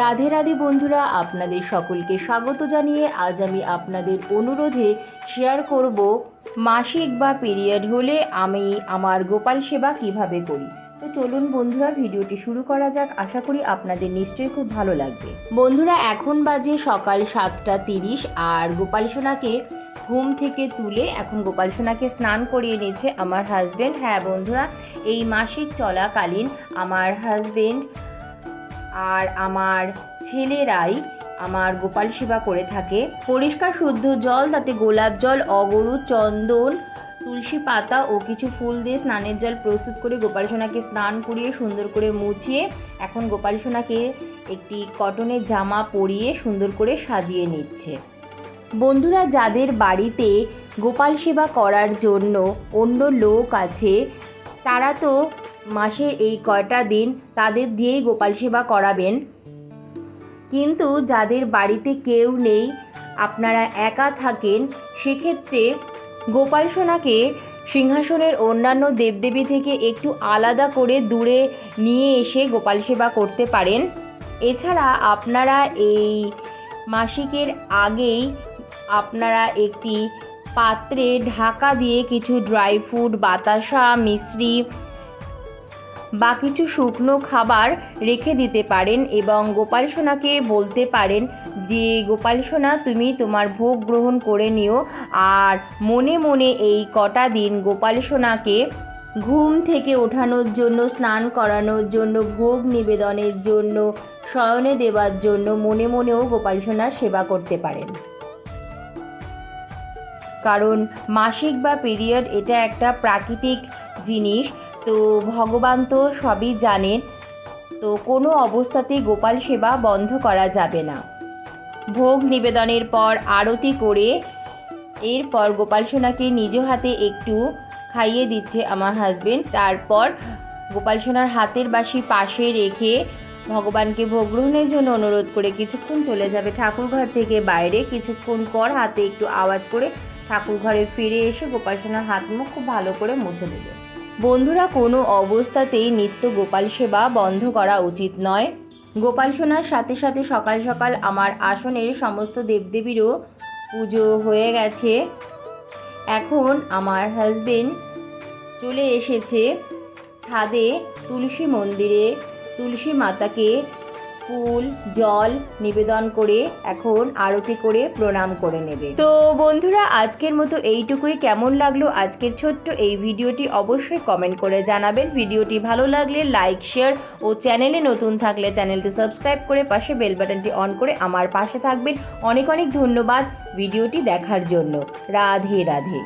রাধে রাধে বন্ধুরা, আপনাদের সকলকে স্বাগত জানিয়ে আজ আমি আপনাদের অনুরোধে শেয়ার করব মাসিক বা পিরিয়ড হলে আমি আমার গোপাল সেবা কীভাবে করি। তো চলুন বন্ধুরা, ভিডিওটি শুরু করা যাক। আশা করি আপনাদের নিশ্চয়ই খুব ভালো লাগবে। বন্ধুরা, এখন বাজে সকাল সাতটা তিরিশ আর গোপাল সোনাকে ঘুম থেকে তুলে এখন গোপাল সোনাকে স্নান করিয়ে নিচ্ছে আমার হাজবেন্ড হ্যাঁ বন্ধুরা, এই মাসিক চলাকালীন আমার হাজবেন্ড আর আমার ছেলেরাই আমার গোপাল সেবা করে থাকে। পরিষ্কার, শুদ্ধ জল, তাতে গোলাপ জল, অগরু, চন্দন, তুলসী পাতা ও কিছু ফুল দিয়ে স্নানের জল প্রস্তুত করে গোপাল সোনাকে স্নান করিয়ে সুন্দর করে মুছিয়ে এখন গোপাল সোনাকে একটি কটনের জামা পরিয়ে সুন্দর করে সাজিয়ে নিচ্ছে। বন্ধুরা, যাদের বাড়িতে গোপাল সেবা করার জন্য অন্য লোক আছে, তারা তো মাসের এই কয়টা দিন তাদের দিয়েই গোপাল সেবা করাবেন। কিন্তু যাদের বাড়িতে কেউ নেই, আপনারা একা থাকেন, সেক্ষেত্রে গোপাল সোনাকে সিংহাসনের অন্যান্য দেবদেবী থেকে একটু আলাদা করে দূরে নিয়ে এসে গোপাল সেবা করতে পারেন। এছাড়া আপনারা এই মাসিকের আগেই আপনারা একটি পাত্রে ঢাকা দিয়ে কিছু ড্রাই ফ্রুট, বাতাসা, মিশ্রি বা কিছু শুকনো খাবার রেখে দিতে পারেন এবং গোপাল সোনাকে বলতে পারেন যে, গোপাল সোনা, তুমি তোমার ভোগ গ্রহণ করে নিও। আর মনে মনে এই কটা দিন গোপাল সোনাকে ঘুম থেকে ওঠানোর জন্য, স্নান করানোর জন্য, ভোগ নিবেদনের জন্য, শয়নে দেওয়ার জন্য মনে মনেও গোপাল সোনার সেবা করতে পারেন। কারণ মাসিক বা পিরিয়ড এটা একটা প্রাকৃতিক জিনিস। তো ভগবান তো সবই জানেন, তো কোনো অবস্থাতেই গোপাল সেবা বন্ধ করা যাবে না। ভোগ নিবেদনের পর আরতি করে এরপর গোপাল সোনাকে নিজ হাতে একটু খাইয়ে দিচ্ছে আমার হাজবেন্ড তারপর গোপাল সোনার হাতের বাসি পাশে রেখে ভগবানকে ভোগ গ্রহণের জন্য অনুরোধ করে কিছুক্ষণ চলে যাবে ঠাকুরঘর থেকে বাইরে। কিছুক্ষণ পর হাতে একটু আওয়াজ করে ঠাকুর ঘরে ফিরে এসে গোপাল সোনার হাত মুখ খুব ভালো করে মুছে দেবে বন্ধুরা, কোনো অবস্থাতেই নিত্য গোপাল সেবা বন্ধ করা উচিত নয়। গোপাল সোনার সাথে সাথে সকাল সকাল আমার আসনের সমস্ত দেবদেবীরও পুজো হয়ে গেছে। এখন আমার হাজবেন্ড চলে এসেছে ছাদে তুলসী মন্দিরে, তুলসী মাতাকে ফুল, জল নিবেদন করে এখন আরতি করে প্রণাম করে নেবে। তো বন্ধুরা, আজকের মতো এইটুকুই। কেমন লাগল আজকের ছোট্ট এই ভিডিওটি অবশ্যই কমেন্ট করে জানাবেন। ভিডিওটি ভালো লাগলে লাইক, শেয়ার ও চ্যানেলে নতুন থাকলে চ্যানেলটি সাবস্ক্রাইব করে পাশে বেল বাটনটি অন করে আমার পাশে থাকবেন। অনেক অনেক ধন্যবাদ ভিডিওটি দেখার জন্য। রাধে রাধে।